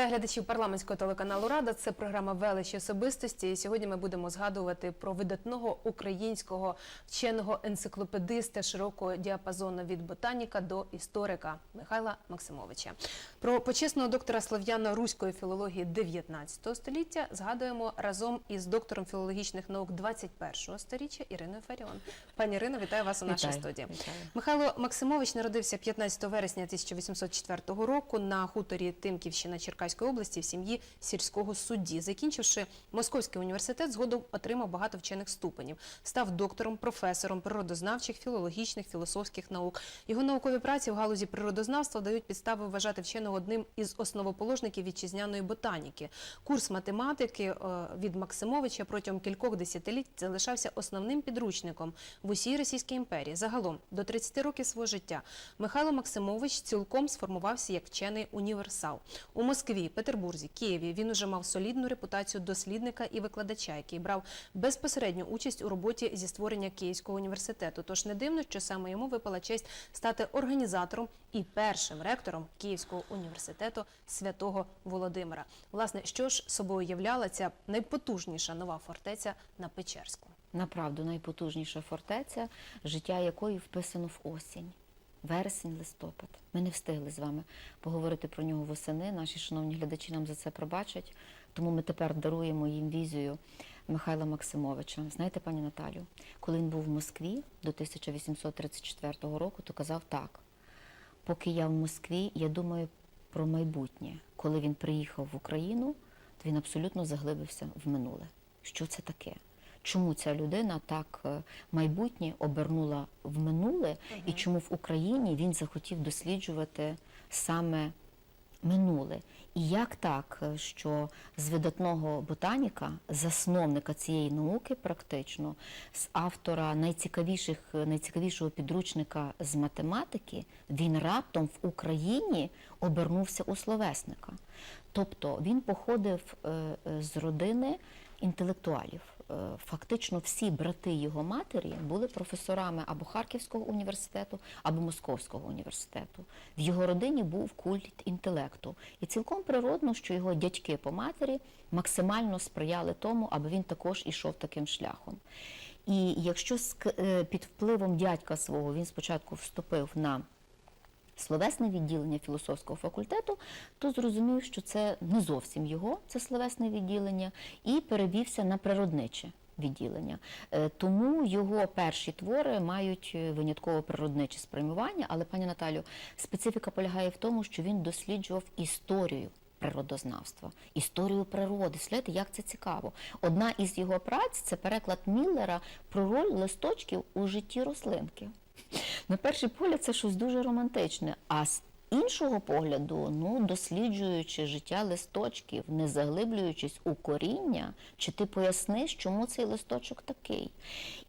Вітаю глядачів парламентського телеканалу Рада. Це програма Величі особистості. І сьогодні ми будемо згадувати про видатного українського вченого енциклопедиста широкого діапазону від ботаніка до історика Михайла Максимовича. Про почесного доктора слов'яно-руської філології 19 століття згадуємо разом із доктором філологічних наук 21 століття Іриною Фаріон. Пані Ірино, вітаю вас у нашій Вітаю, студії. вітаю. Михайло Максимович народився 15 вересня 1804 року на хуторі Тимківщина Черкаської області в сім'ї сільського судді. Закінчивши Московський університет, згодом отримав багато вчених ступенів. Став доктором, професором природознавчих, філологічних, філософських наук. Його наукові праці в галузі природознавства дають підстави вважати вченого одним із основоположників вітчизняної ботаніки. Курс математики е, від Максимовича протягом кількох десятиліть залишався основним підручником в усій Російській імперії. Загалом до 30 років свого життя Михайло Максимович цілком сформувався як вчений універсал. У Москві, Петербурзі, Києві він уже мав солідну репутацію дослідника і викладача, який брав безпосередню участь у роботі зі створення Київського університету. Тож не дивно, що саме йому випала честь стати організатором і першим ректором Київського університету святого Володимира. Власне, що ж собою являла ця найпотужніша нова фортеця на Печерську? Направду найпотужніша фортеця, життя якої вписано в осінь. Вересень, листопад. Ми не встигли з вами поговорити про нього восени. Наші шановні глядачі нам за це пробачать. Тому ми тепер даруємо їм візію Михайла Максимовича. Знаєте, пані Наталю, коли він був в Москві до 1834 року, то казав так: поки я в Москві, я думаю про майбутнє. Коли він приїхав в Україну, то він абсолютно заглибився в минуле. Що це таке? Чому ця людина так е, майбутнє обернула в минуле, і чому в Україні він захотів досліджувати саме минуле? І як так, е, що з видатного ботаніка, засновника цієї науки, практично, з автора найцікавіших, найцікавішого підручника з математики, він раптом в Україні обернувся у словесника. Тобто він походив е, е, з родини інтелектуалів. Е, Фактично всі брати його матері були професорами або Харківського університету, або Московського університету. В його родині був культ інтелекту. І цілком природно, що його дядьки по матері максимально сприяли тому, аби він також ішов таким шляхом. І якщо е, під впливом дядька свого він спочатку вступив на словесне відділення філософського факультету, то зрозумів, що це не зовсім його, це словесне відділення, і перевівся на природниче відділення. Е, Тому його перші твори мають е, винятково природниче спрямування, але пані Наталю, специфіка полягає в тому, що він досліджував історію. Природознавства, історію природи. Слухайте, як це цікаво. Одна із його праць це переклад Міллера про роль листочків у житті рослинки. На перший погляд це щось дуже романтичне. А з іншого погляду, ну, досліджуючи життя листочків, не заглиблюючись у коріння, чи ти поясниш, чому цей листочок такий?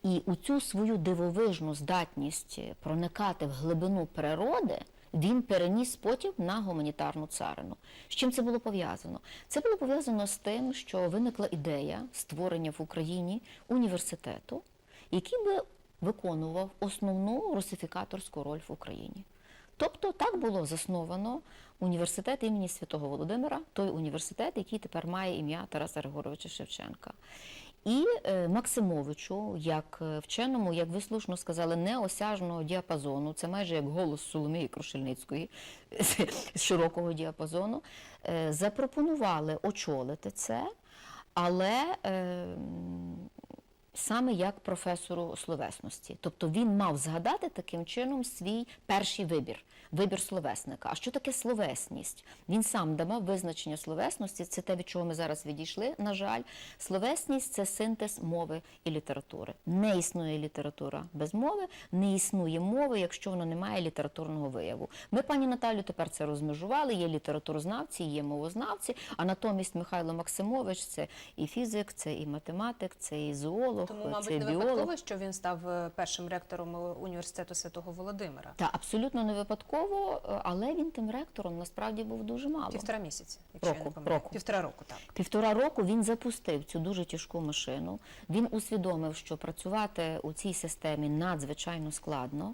І у цю свою дивовижну здатність проникати в глибину природи. Він переніс потім на гуманітарну царину. З чим це було пов'язано? Це було пов'язано з тим, що виникла ідея створення в Україні університету, який би виконував основну русифікаторську роль в Україні. Тобто так було засновано університет імені Святого Володимира, той університет, який тепер має ім'я Тараса Григоровича Шевченка. І е, Максимовичу, як е, вченому, як ви слушно сказали, неосяжного діапазону, це майже як голос Соломії Крушельницької з широкого діапазону, е, запропонували очолити це, але саме як професору словесності. Тобто він мав згадати таким чином свій перший вибір, вибір словесника. А що таке словесність? Він сам давав визначення словесності, це те, від чого ми зараз відійшли, на жаль. Словесність це синтез мови і літератури. Не існує література без мови, не існує мови, якщо вона не має літературного вияву. Ми, пані Наталю, тепер це розмежували. Є літературознавці, є мовознавці, а натомість Михайло Максимович це і фізик, це і математик, це і зоолог, Тому, це мабуть, не біолог. випадково, що він став е, першим ректором е, університету святого Володимира. Та абсолютно не випадково, е, але він тим ректором насправді був дуже мало. Півтора місяці, якщо я не Року, Півтора року, так. Півтора року він запустив цю дуже тяжку машину. Він усвідомив, що працювати у цій системі надзвичайно складно.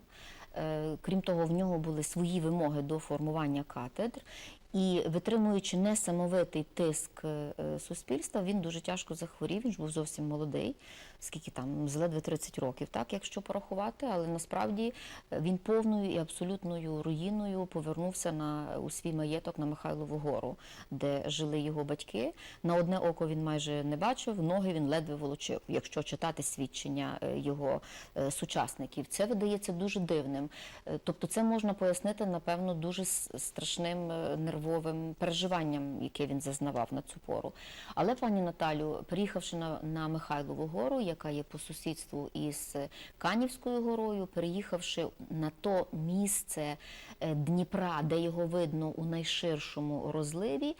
Крім того, в нього були свої вимоги до формування катедр. І витримуючи несамовитий тиск суспільства, він дуже тяжко захворів. Він ж був зовсім молодий, скільки там, з ледве 30 років, так, якщо порахувати, але насправді е, він повною і абсолютною руїною повернувся на у свій маєток на Михайлову гору, де жили його батьки. На одне око він майже не бачив, ноги він ледве волочив, якщо читати свідчення е, його е, сучасників. Це видається дуже дивним. Тобто, це можна пояснити, напевно, дуже страшним нервовим переживанням, яке він зазнавав на цю пору. Але пані Наталю, приїхавши на, на Михайлову гору, яка є по сусідству із Канівською горою, переїхавши на то місце е, Дніпра, де його видно у найширшому розливі,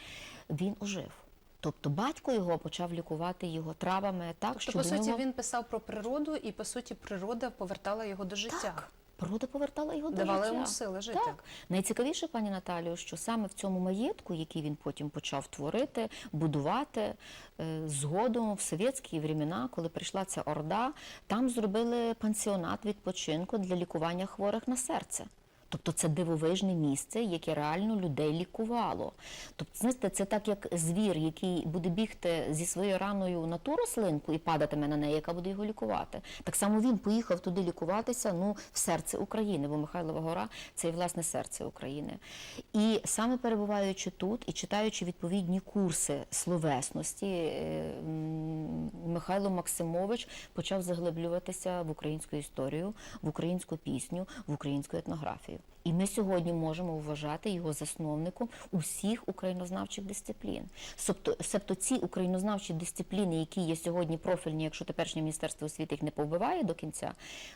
він ожив. Тобто батько його почав лікувати його травами так, Тобто, що по суті, нього... він писав про природу, і по суті, природа повертала його до життя. Так, природа повертала його до Давала життя. йому сили жити. Так. Найцікавіше, пані Наталію, що саме в цьому маєтку, який він потім почав творити, будувати, е, згодом в совєтські времена, коли прийшла ця орда, там зробили пансіонат відпочинку для лікування хворих на серце. Тобто це дивовижне місце, яке реально людей лікувало. Тобто, знаєте, це так, як звір, який буде бігти зі своєю раною на ту рослинку і падатиме на неї, яка буде його лікувати. Так само він поїхав туди лікуватися ну, в серце України, бо Михайлова гора це і власне серце України. І саме перебуваючи тут і читаючи відповідні курси словесності, е, Михайло Максимович почав заглиблюватися в українську історію, в українську пісню, в українську етнографію. І ми сьогодні можемо вважати його засновником усіх українознавчих дисциплін. Себто, себто ці українознавчі дисципліни, які є сьогодні профільні, якщо теперішнє міністерство освіти їх не повбиває до кінця,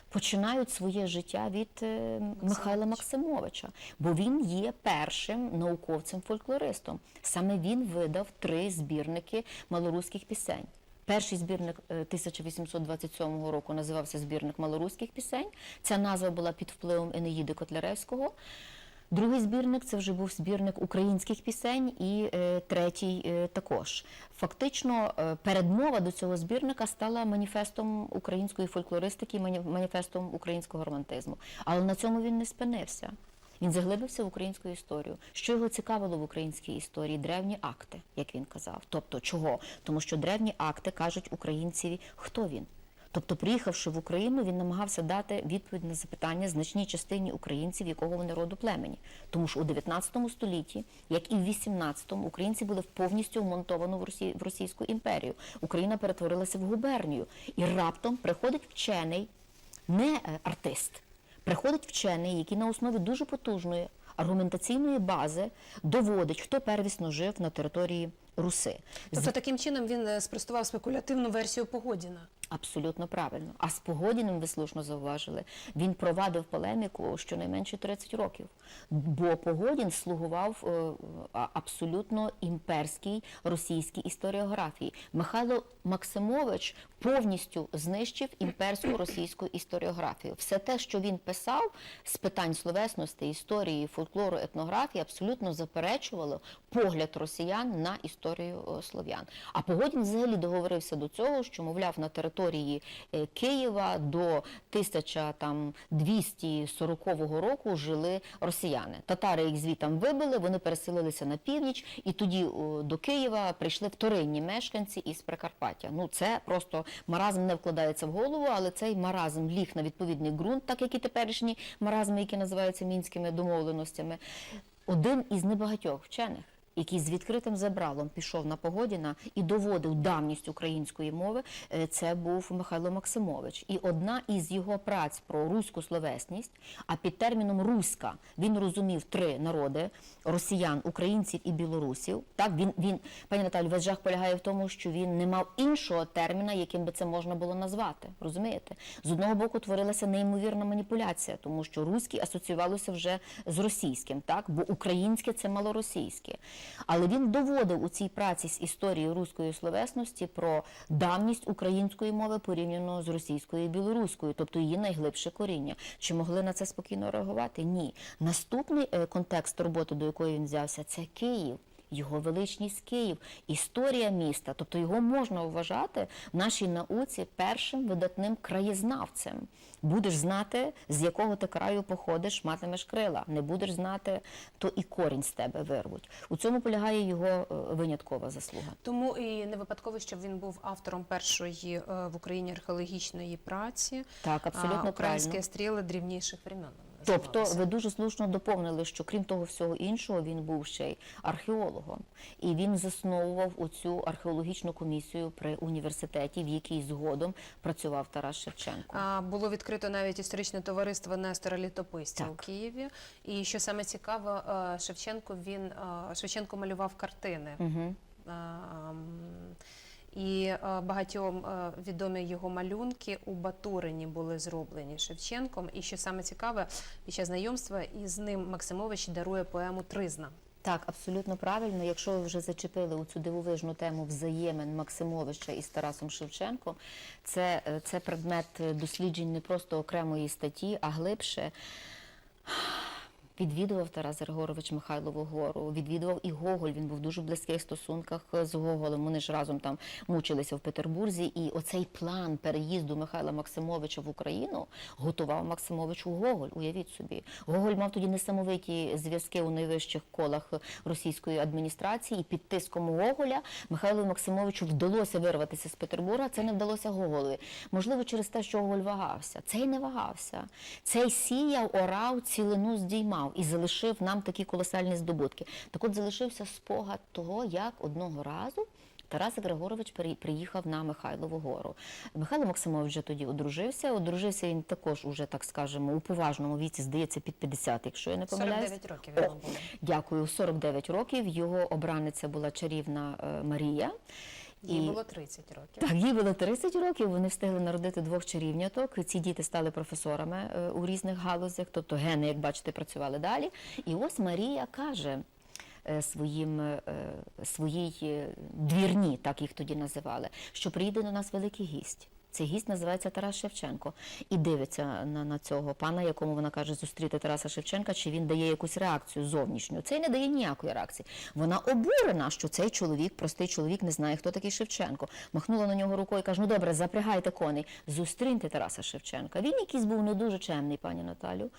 починають своє життя від е, Михайла Максимовича, бо він є першим науковцем-фольклористом. Саме він видав три збірники малоруських пісень. Перший збірник е, 1827 року називався збірник малоруських пісень. Ця назва була під впливом Енеїди Котляревського. Другий збірник це вже був збірник українських пісень, і е, третій е, також. Фактично, е, передмова до цього збірника стала маніфестом української фольклористики, мані- маніфестом українського романтизму. Але на цьому він не спинився. Він заглибився в українську історію. Що його цікавило в українській історії? Древні акти, як він казав. Тобто, чого? Тому що древні акти кажуть українцеві, хто він. Тобто, приїхавши в Україну, він намагався дати відповідь на запитання значній частині українців, якого вони роду племені. Тому що у 19 столітті, як і в 18-му, українці були повністю вмонтовані в, Росі... в Російську імперію. Україна перетворилася в губернію. І раптом приходить вчений, не е, артист, приходить вчений, який на основі дуже потужної аргументаційної бази доводить, хто первісно жив на території Руси. Тобто таким чином він е, спростував спекулятивну версію Погодіна. Абсолютно правильно. А з Погодіним, ви слушно зауважили, він провадив полеміку щонайменше 30 років. Бо Погодін слугував е, абсолютно імперській російській історіографії. Михайло Максимович повністю знищив імперську російську історіографію. Все те, що він писав з питань словесності, історії, фольклору, етнографії, абсолютно заперечувало погляд росіян на історію е, слов'ян. А Погодін взагалі договорився до цього, що, мовляв, на території е, Києва до 1240 року жили росіяни. Татари їх звітам вибили, вони переселилися на північ, і тоді до Києва прийшли вторинні мешканці із Прикарпаття. Ну це просто маразм не вкладається в голову, але цей маразм ліг на відповідний ґрунт, так як і теперішні маразми, які називаються мінськими домовленостями. Один із небагатьох вчених який з відкритим забралом пішов на Погодіна і доводив давність української мови, е, це був Михайло Максимович. І одна із його праць про руську словесність, а під терміном руська він розумів три народи: росіян, українців і білорусів. Так він він, пані Наталю, весь жах полягає в тому, що він не мав іншого терміна, яким би це можна було назвати. Розумієте? З одного боку творилася неймовірна маніпуляція, тому що руське асоціювалося вже з російським, так бо українське це малоросійське. Але він доводив у цій праці з історії руської словесності про давність української мови порівняно з російською і білоруською, тобто її найглибше коріння. Чи могли на це спокійно реагувати? Ні. Наступний е, контекст роботи, до якої він взявся, це Київ. Його величність Київ, історія міста. Тобто його можна вважати в нашій науці першим видатним краєзнавцем. Будеш знати, з якого ти краю походиш, матимеш крила. Не будеш знати, то і корінь з тебе вирвуть. У цьому полягає його е, виняткова заслуга. Тому і не випадково, що він був автором першої е, в Україні археологічної праці. Так, абсолютно Українські правильно. стріли дрівніших времен. Тобто ви дуже слушно доповнили, що крім того всього іншого, він був ще й археологом, і він засновував оцю археологічну комісію при університеті, в якій згодом працював Тарас Шевченко. А, було відкрито навіть історичне товариство Нестора Літописця у Києві. І що саме цікаво, е, Шевченко він е, Шевченко малював картини. Угу. І е, багатьом е, відомі його малюнки у Батурині були зроблені Шевченком. І що саме цікаве, під час знайомства із ним Максимович дарує поему Тризна. Так, абсолютно правильно. Якщо ви вже зачепили у цю дивовижну тему взаємин Максимовича із Тарасом Шевченко, це, е, це предмет досліджень не просто окремої статті, а глибше. Відвідував Тарас Григорович Михайлову гору, відвідував і Гоголь. Він був в дуже близьких стосунках з Гоголем. Вони ж разом там мучилися в Петербурзі. І оцей план переїзду Михайла Максимовича в Україну готував Максимович у Гоголь. Уявіть собі, Гоголь мав тоді несамовиті зв'язки у найвищих колах російської адміністрації. І під тиском Гоголя Михайлу Максимовичу вдалося вирватися з Петербурга. Це не вдалося Гоголеві. Можливо, через те, що Гоголь вагався. Цей не вагався. Цей сіяв, орав, цілину здіймав і залишив нам такі колосальні здобутки. Так от залишився спогад того, як одного разу. Тарас Григорович приїхав на Михайлову гору. Михайло Максимович вже тоді одружився. Одружився він також уже, так скажемо, у поважному віці, здається, під 50, якщо я не помиляюсь. 49 років йому було. Дякую, 49 років. Його обраниця була чарівна е, Марія. Їй І- було 30 років. так, їй було 30 років. Вони встигли народити двох чарівняток. Ці діти стали професорами е, у різних галузях, тобто гени, як бачите, працювали далі. І ось Марія каже е, своїм е, своїй двірні, так їх тоді називали, що приїде до нас великий гість. Цей гість називається Тарас Шевченко і дивиться на, на цього пана, якому вона каже зустріти Тараса Шевченка, чи він дає якусь реакцію зовнішню. Цей не дає ніякої реакції. Вона обурена, що цей чоловік, простий чоловік, не знає, хто такий Шевченко. Махнула на нього рукою і каже: ну добре, запрягайте коней, зустріньте Тараса Шевченка. Він якийсь був не дуже чемний, пані Наталю.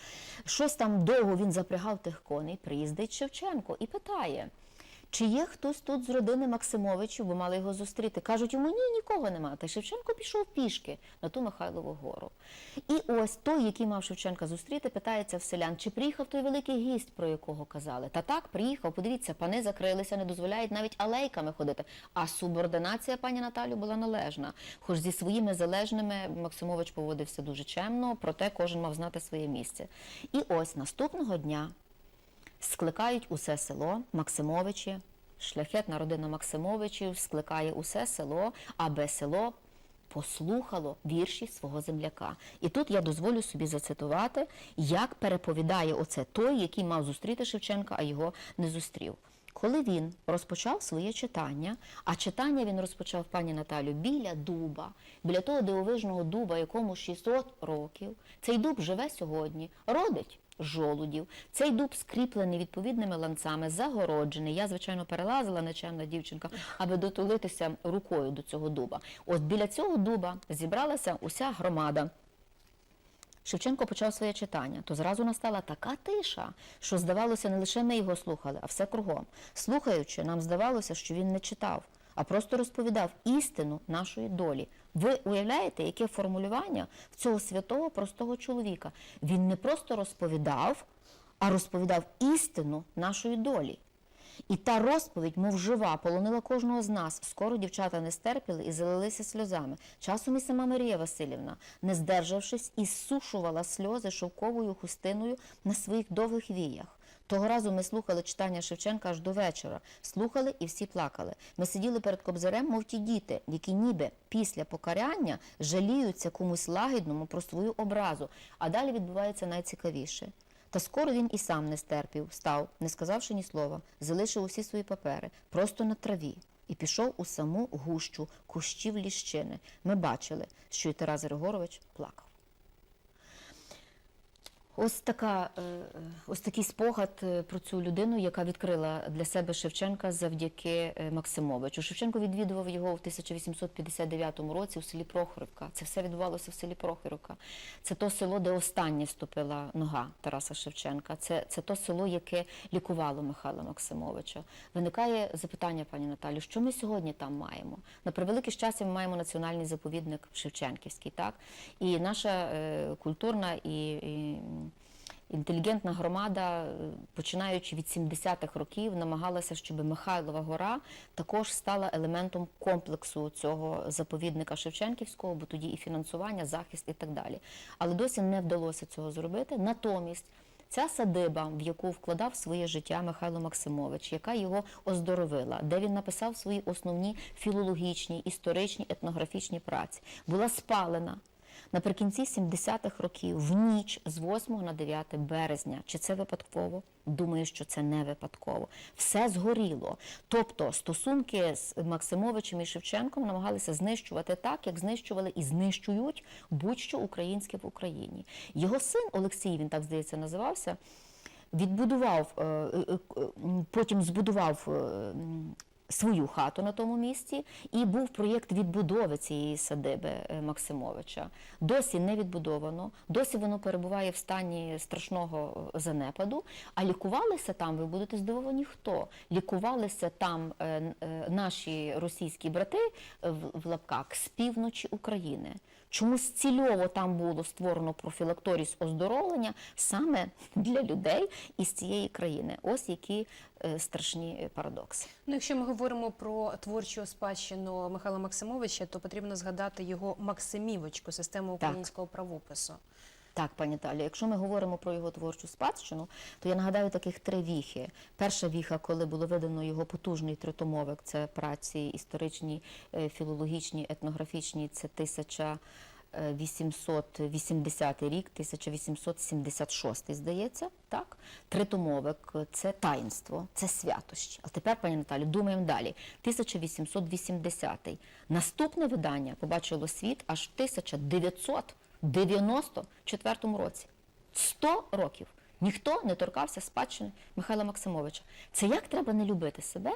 Щось там довго він запрягав тих коней. Приїздить Шевченко і питає. Чи є хтось тут з родини Максимовичів, бо мали його зустріти? Кажуть, йому ні, нікого нема. Та Шевченко пішов пішки на ту Михайлову гору. І ось той, який мав Шевченка зустріти, питається в селян, чи приїхав той великий гість, про якого казали. Та так, приїхав. Подивіться, пани закрилися, не дозволяють навіть алейками ходити. А субординація пані Наталю була належна. Хоч зі своїми залежними Максимович поводився дуже чемно, проте кожен мав знати своє місце. І ось наступного дня скликають усе село Максимовичі, шляхетна родина Максимовичів скликає усе село, аби село послухало вірші свого земляка. І тут я дозволю собі зацитувати, як переповідає оце той, який мав зустріти Шевченка, а його не зустрів. Коли він розпочав своє читання, а читання він розпочав пані Наталю біля дуба, біля того дивовижного дуба, якому 600 років, цей дуб живе сьогодні, родить жолудів. Цей дуб скріплений відповідними ланцами, загороджений. Я, звичайно, перелазила нечемна дівчинка, аби дотулитися рукою до цього дуба. От біля цього дуба зібралася уся громада. Шевченко почав своє читання, то зразу настала така тиша, що здавалося, не лише ми його слухали, а все кругом. Слухаючи, нам здавалося, що він не читав, а просто розповідав істину нашої долі. Ви уявляєте, яке формулювання в цього святого простого чоловіка? Він не просто розповідав, а розповідав істину нашої долі. І та розповідь, мов жива, полонила кожного з нас. Скоро дівчата не стерпіли і залилися сльозами. Часом і сама Марія Васильівна, не здержавшись, і зсушувала сльози шовковою хустиною на своїх довгих віях. Того разу ми слухали читання Шевченка аж до вечора. Слухали і всі плакали. Ми сиділи перед кобзарем, мов ті діти, які ніби після покаряння жаліються комусь лагідному про свою образу. А далі відбувається найцікавіше. Та скоро він і сам не стерпів, став, не сказавши ні слова, залишив усі свої папери просто на траві і пішов у саму гущу кущів ліщини. Ми бачили, що і Тарас Григорович плакав. Ось така, е, ось такий спогад е, про цю людину, яка відкрила для себе Шевченка завдяки е, Максимовичу. Шевченко відвідував його в 1859 році у селі Прохорівка. Це все відбувалося в селі Прохорівка. Це то село, де останнє ступила нога Тараса Шевченка. Це, це то село, яке лікувало Михайла Максимовича. Виникає запитання, пані Наталю, що ми сьогодні там маємо? На превелике щастя, ми маємо національний заповідник Шевченківський, так? І наша е, культурна і, і інтелігентна громада, е, починаючи від 70-х років, намагалася, щоб Михайлова гора також стала елементом комплексу цього заповідника Шевченківського, бо тоді і фінансування, захист і так далі. Але досі не вдалося цього зробити. Натомість. Ця садиба, в яку вкладав своє життя Михайло Максимович, яка його оздоровила, де він написав свої основні філологічні, історичні, етнографічні праці, була спалена наприкінці 70-х років, в ніч з 8 на 9 березня. Чи це випадково? Думаю, що це не випадково. Все згоріло. Тобто стосунки з Максимовичем і Шевченком намагалися знищувати так, як знищували і знищують будь-що українське в Україні. Його син Олексій, він так здається називався. Відбудував, е, е, е, потім збудував свою хату на тому місці, і був проєкт відбудови цієї садиби е, Максимовича. Досі не відбудовано, досі воно перебуває в стані страшного е, занепаду. А лікувалися там, ви будете здивовані, хто лікувалися там е, наші російські брати в лапках з півночі України. Чомусь цільово там було створено профілакторій з оздоровлення саме для людей із цієї країни. Ось які е, страшні е, парадокси. Ну, якщо ми говоримо про творчу спадщину Михайла Максимовича, то потрібно згадати його Максимівочку, систему Так. українського правопису. Так, пані Талі, якщо ми говоримо про його творчу спадщину, то я нагадаю таких три віхи. Перша віха, коли було видано його потужний тритомовик, це праці історичні, е, філологічні, етнографічні, це 1880 рік, 1876, здається, так? Тритомовик – це таїнство, це святощі. А тепер, пані Наталі, думаємо далі. 1880. Наступне видання побачило світ аж в 1994 році. 100 років. Ніхто не торкався спадщини Михайла Максимовича. Це як треба не любити себе,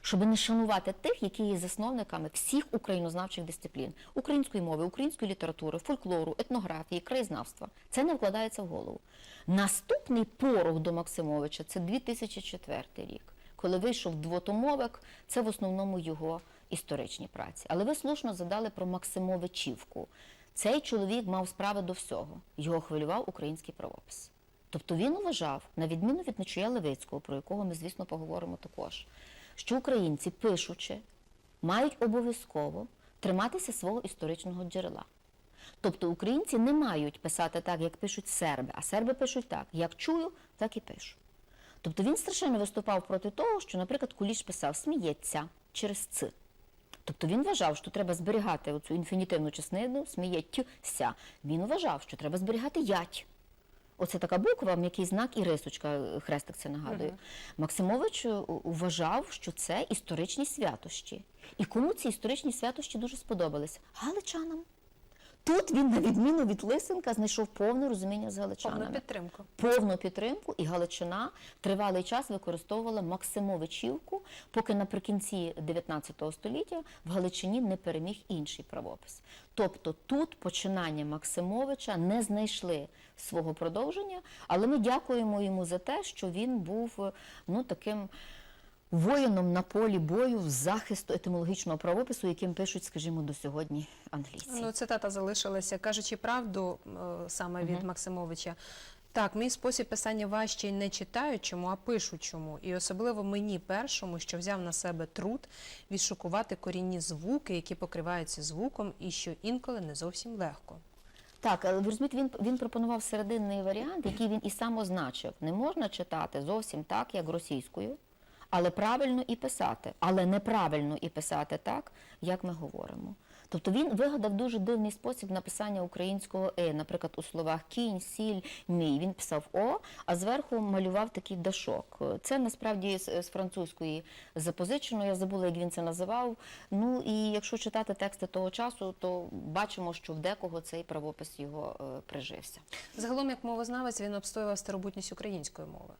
щоб не шанувати тих, які є засновниками всіх українознавчих дисциплін української мови, української літератури, фольклору, етнографії, краєзнавства. Це не вкладається в голову. Наступний порох до Максимовича це 2004 рік, коли вийшов двотомовик, це в основному його історичні праці. Але ви слушно задали про Максимовичівку. Цей чоловік мав справи до всього. Його хвилював український правопис. Тобто він вважав, на відміну від Нечуя Левицького, про якого ми, звісно, поговоримо також, що українці, пишучи, мають обов'язково триматися свого історичного джерела. Тобто українці не мають писати так, як пишуть серби, а серби пишуть так, як чую, так і пишу. Тобто він страшенно виступав проти того, що, наприклад, Куліш писав сміється через ц. Тобто він вважав, що треба зберігати оцю інфінітивну частину сміється. Він вважав, що треба зберігати ять. Оце така буква, м'який знак і рисочка, е, хрестик це нагадує. Максимович е, вважав, що це історичні святощі. І кому ці історичні святощі дуже сподобались? Галичанам. Тут він, на відміну від Лисенка, знайшов повне розуміння з галичанами Повну підтримку. повну підтримку, і Галичина тривалий час використовувала Максимовичівку, поки наприкінці 19 століття в Галичині не переміг інший правопис. Тобто тут починання Максимовича не знайшли свого продовження, але ми дякуємо йому за те, що він був ну таким. Воїном на полі бою в захисту етимологічного правопису, яким пишуть, скажімо, до сьогодні англійці. Ну, цитата залишилася. Кажучи правду е, саме від Максимовича. Так, мій спосіб писання важчий не читаючому, а пишучому. І особливо мені першому, що взяв на себе труд відшукувати корінні звуки, які покриваються звуком, і що інколи не зовсім легко. Так, але ви розумієте, він, він пропонував серединний варіант, який він і сам означив. Не можна читати зовсім так, як російською, але правильно і писати, але неправильно і писати так, як ми говоримо. Тобто він вигадав дуже дивний спосіб написання українського е. Наприклад, у словах кінь, сіль, мій. Він писав о, а зверху малював такий дашок. Це насправді з, французької запозичено. Я забула, як він це називав. Ну і якщо читати тексти того часу, то бачимо, що в декого цей правопис його е, прижився. Загалом, як мовознавець, він обстоював старобутність української мови.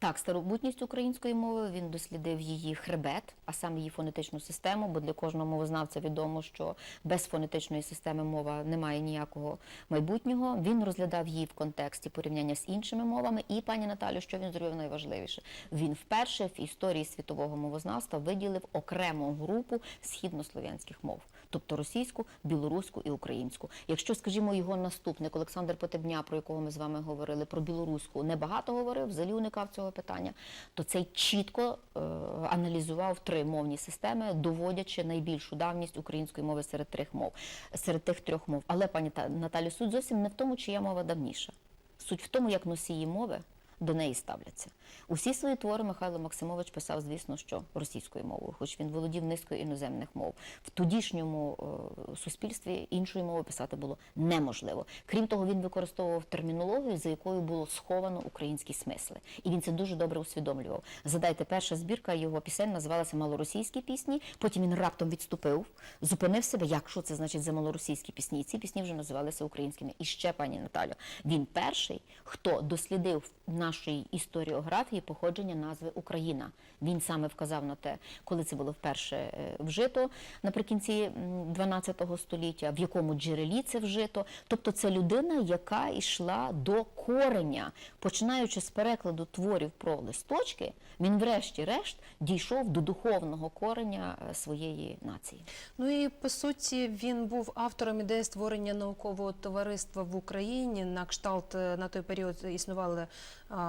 Так, старобутність української мови він дослідив її хребет, а саме її фонетичну систему, бо для кожного мовознавця відомо, що без фонетичної системи мова не має ніякого майбутнього. Він розглядав її в контексті порівняння з іншими мовами. І пані Наталю, що він зробив найважливіше? Він вперше в історії світового мовознавства виділив окрему групу східнослов'янських мов, тобто російську, білоруську і українську. Якщо, скажімо, його наступник Олександр Потебня, про якого ми з вами говорили, про білоруську небагато говорив, взагалі уникав цього питання, то цей чітко е, аналізував три мовні системи, доводячи найбільшу давність української мови серед трьох мов, серед тих трьох мов. Але пані Та- Наталю, суть зовсім не в тому, чия мова давніша. Суть в тому, як носії мови до неї ставляться. Усі свої твори Михайло Максимович писав, звісно, що російською мовою, хоч він володів низкою іноземних мов. В тодішньому е, суспільстві іншою мовою писати було неможливо. Крім того, він використовував термінологію, за якою було сховано українські смисли. І він це дуже добре усвідомлював. Задайте, перша збірка його пісень називалася Малоросійські пісні. Потім він раптом відступив, зупинив себе. Як що це значить за малоросійські пісні? І ці пісні вже називалися українськими. І ще, пані Наталю, він перший, хто дослідив в нашій історіографії походження назви Україна. Він саме вказав на те, коли це було вперше е, вжито наприкінці 12 століття, в якому джерелі це вжито. Тобто це людина, яка йшла до кореня, починаючи з перекладу творів про листочки, він врешті-решт дійшов до духовного кореня е, своєї нації. Ну і по суті він був автором ідеї створення наукового товариства в Україні. На кшталт е, на той період існували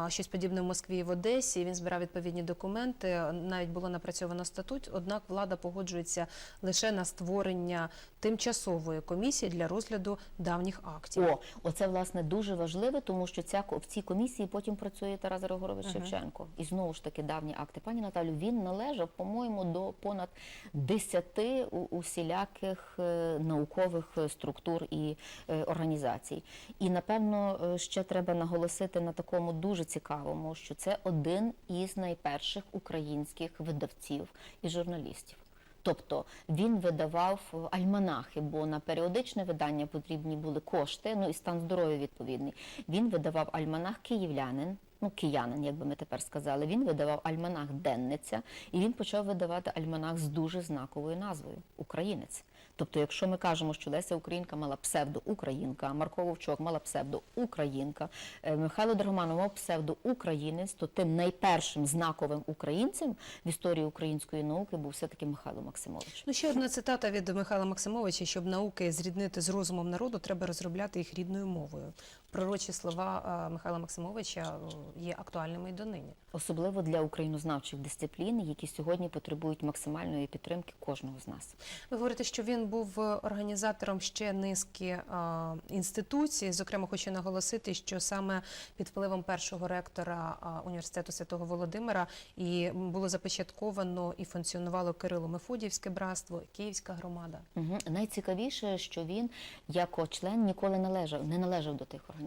щось подібне в Москві і в Одесі. Він збирав відповідні документи. Навіть було напрацьовано статут. Однак влада погоджується лише на створення тимчасової комісії для розгляду давніх актів. О, оце власне дуже важливо, тому що ця в цій комісії потім працює Тарас Григорович Шевченко. І знову ж таки давні акти. Пані Наталю, він належав, по-моєму, до понад десяти у- усіляких е, наукових е, структур і е, організацій. І напевно ще треба наголосити на такому дуже цікавому, що це один із найперших українських видавців і журналістів. Тобто він видавав альманахи, бо на періодичне видання потрібні були кошти, ну і стан здоров'я відповідний. Він видавав альманах київлянин, ну киянин, як би ми тепер сказали. Він видавав альманах Денниця, і він почав видавати альманах з дуже знаковою назвою Українець. Тобто, якщо ми кажемо, що Леся Українка мала псевдо-українка, Марко Вовчок мала псевдо-українка, е, Михайло Драгоманов мав псевдо-українець, то тим найпершим знаковим українцем в історії української науки був все-таки Михайло Максимович. Ну, ще одна цитата від Михайла Максимовича: щоб науки зріднити з розумом народу, треба розробляти їх рідною мовою. Пророчі слова е, Михайла Максимовича е, є актуальними і донині. Особливо для українознавчих дисциплін, які сьогодні потребують максимальної підтримки кожного з нас. Ви говорите, що він був е, організатором ще низки інституцій. Зокрема, хочу наголосити, що саме під впливом першого ректора університету Святого Володимира і було започатковано і функціонувало Кирило Мефодіївське братство, Київська громада. Угу. Найцікавіше, що він, як член, ніколи належав, не належав до тих організацій,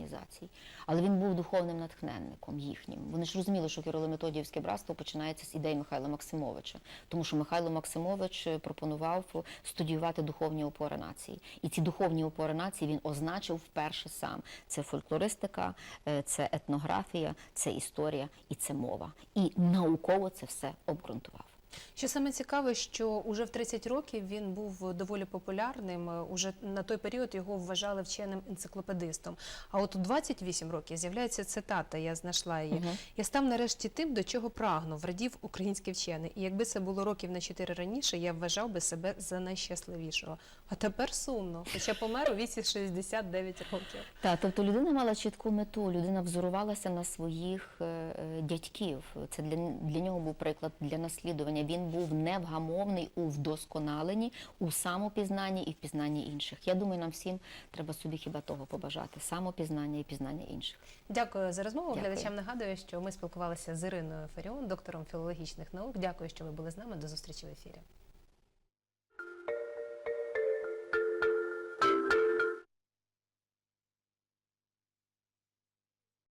але він був духовним натхненником їхнім. Вони ж розуміли, що Кирило-Методіївське братство починається з ідей Михайла Максимовича, тому що Михайло Максимович е, пропонував студіювати духовні опори нації. І ці духовні опори нації він означив вперше сам. Це фольклористика, е, це етнографія, це історія і це мова. І науково це все обґрунтував. Що саме цікаве, що уже в 30 років він був доволі популярним. е, Уже на той період його вважали вченим енциклопедистом. А от у 28 років з'являється цитата, я знайшла її. Я став нарешті тим, до чого прагнув, радів український вчений. І якби це було років на 4 раніше, я вважав би себе за найщасливішого. А тепер сумно, хоча помер у віці 69 років. Так, тобто людина мала чітку мету, людина взорувалася на своїх е, е, дядьків. Це для, для нього був приклад для наслідування. Він був невгамовний у вдосконаленні, у самопізнанні і впізнанні інших. Я думаю, нам всім треба собі хіба того побажати самопізнання і пізнання інших. Дякую за розмову. Дякую. Глядачам нагадую, що ми спілкувалися з Іриною Фаріон, доктором філологічних наук. Дякую, що ви були з нами. До зустрічі в ефірі.